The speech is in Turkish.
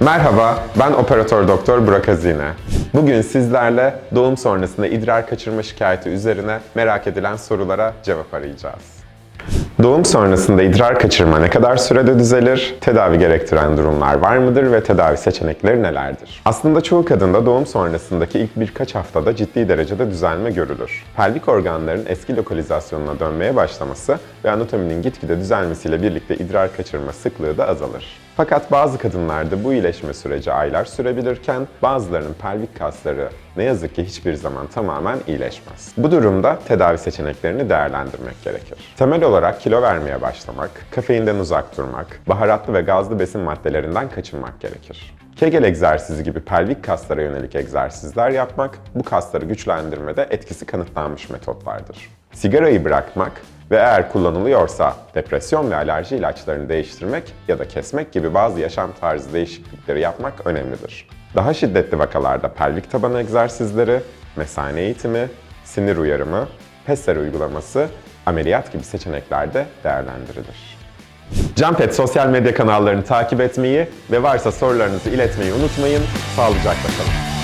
Merhaba, ben operatör doktor Burak Azine. Bugün sizlerle doğum sonrasında idrar kaçırma şikayeti üzerine merak edilen sorulara cevap arayacağız. Doğum sonrasında idrar kaçırma ne kadar sürede düzelir? Tedavi gerektiren durumlar var mıdır ve tedavi seçenekleri nelerdir? Aslında çoğu kadında doğum sonrasındaki ilk birkaç haftada ciddi derecede düzelme görülür. Pelvik organların eski lokalizasyonuna dönmeye başlaması ve anatominin gitgide düzelmesiyle birlikte idrar kaçırma sıklığı da azalır. Fakat bazı kadınlarda bu iyileşme süreci aylar sürebilirken bazılarının pelvik kasları ne yazık ki hiçbir zaman tamamen iyileşmez. Bu durumda tedavi seçeneklerini değerlendirmek gerekir. Temel olarak kilo vermeye başlamak, kafeinden uzak durmak, baharatlı ve gazlı besin maddelerinden kaçınmak gerekir. Kegel egzersizi gibi pelvik kaslara yönelik egzersizler yapmak, bu kasları güçlendirmede etkisi kanıtlanmış metotlardır. Sigarayı bırakmak ve eğer kullanılıyorsa depresyon ve alerji ilaçlarını değiştirmek ya da kesmek gibi bazı yaşam tarzı değişiklikleri yapmak önemlidir. Daha şiddetli vakalarda pelvik taban egzersizleri, mesane eğitimi, sinir uyarımı, PESER uygulaması, ameliyat gibi seçenekler de değerlendirilir. Jumpet sosyal medya kanallarını takip etmeyi ve varsa sorularınızı iletmeyi unutmayın. Sağlıcakla kalın.